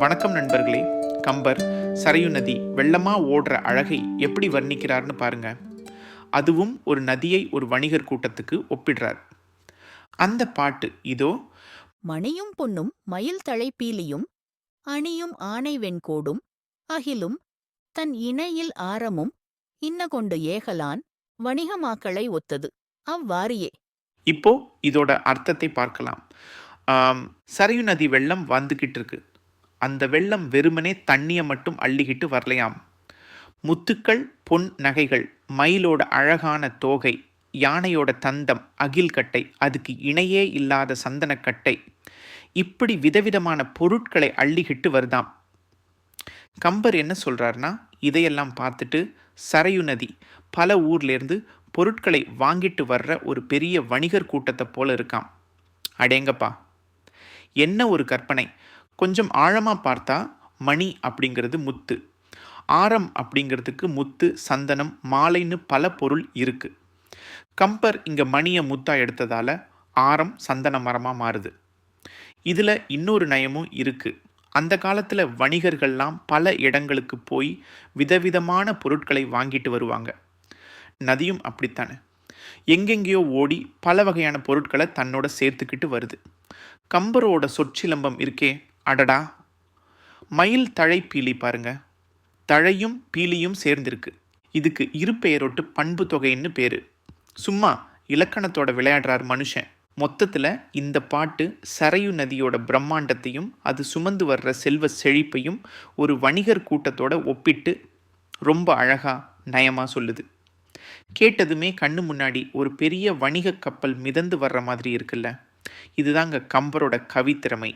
வணக்கம் நண்பர்களே. கம்பர் சரையு நதி வெள்ளமா ஓடுற அழகை எப்படி வர்ணிக்கிறார்னு பாருங்க. அதுவும் ஒரு நதியை ஒரு வணிகர் கூட்டத்துக்கு ஒப்பிடுறார். அந்த பாட்டு இதோ. மணியும் பொன்னும் மயில் தழைப்பீலியும் அணியும் ஆனை வெண்கோடும் அகிலும் தன் இணையில் ஆரமும் இன்ன கொண்டு ஏகலான் வணிகமாக்களை ஒத்தது. அவ்வாறியே. இப்போ இதோட அர்த்தத்தை பார்க்கலாம். சரையு நதி வெள்ளம் வந்துக்கிட்டு இருக்கு அந்த வெள்ளம் வெறுமனே தண்ணியை மட்டும் அள்ளிக்கிட்டு வரலையாம். முத்துக்கள் பொன் நகைகள் மயிலோட அழகான தோகை யானையோட தந்தம் அகில் கட்டை அதுக்கு இணையே இல்லாத சந்தனக்கட்டை இப்படி விதவிதமான பொருட்களை அள்ளிக்கிட்டு வருதாம். கம்பர் என்ன சொல்கிறாருன்னா இதையெல்லாம் பார்த்துட்டு சரையு நதி பல ஊர்லேருந்து பொருட்களை வாங்கிட்டு வர்ற ஒரு பெரிய வணிகர் கூட்டத்தை போல இருக்காம். அடேங்கப்பா என்ன ஒரு கற்பனை. கொஞ்சம் ஆழமாக பார்த்தா மணி அப்படிங்கிறது முத்து. ஆரம் அப்படிங்கிறதுக்கு முத்து சந்தனம் மாலைன்னு பல பொருள் இருக்குது கம்பர் இங்கே மணியை முத்தா எடுத்ததால் ஆரம் சந்தன மரமாக மாறுது. இதில் இன்னொரு நயமும் இருக்குது அந்த காலத்தில் வணிகர்கள்லாம் பல இடங்களுக்கு போய் விதவிதமான பொருட்களை வாங்கிட்டு வருவாங்க. நதியும் அப்படித்தானே? எங்கெங்கேயோ ஓடி பல வகையான பொருட்களை தன்னோட சேர்த்துக்கிட்டு வருது. கம்பரோட சொற்சிலம்பம் இருக்கே அடடா. மயில் தழை பீலி பாருங்க. தழையும் பீலியும் சேர்ந்திருக்கு. இதுக்கு இரு பெயரொட்டு பண்பு தொகைன்னு பேர். சும்மா இலக்கணத்தோட விளையாடுறார் மனுஷன். மொத்தத்தில் இந்த பாட்டு சரையு நதியோட பிரம்மாண்டத்தையும் அது சுமந்து வர்ற செல்வ செழிப்பையும் ஒரு வணிகர் கூட்டத்தோட ஒப்பிட்டு ரொம்ப அழகாக நயமாக சொல்லுது. கேட்டதுமே கண்ணு முன்னாடி ஒரு பெரிய வணிக கப்பல் மிதந்து வர்ற மாதிரி இருக்குல்ல. இதுதாங்க கம்பரோட கவித்திறமை.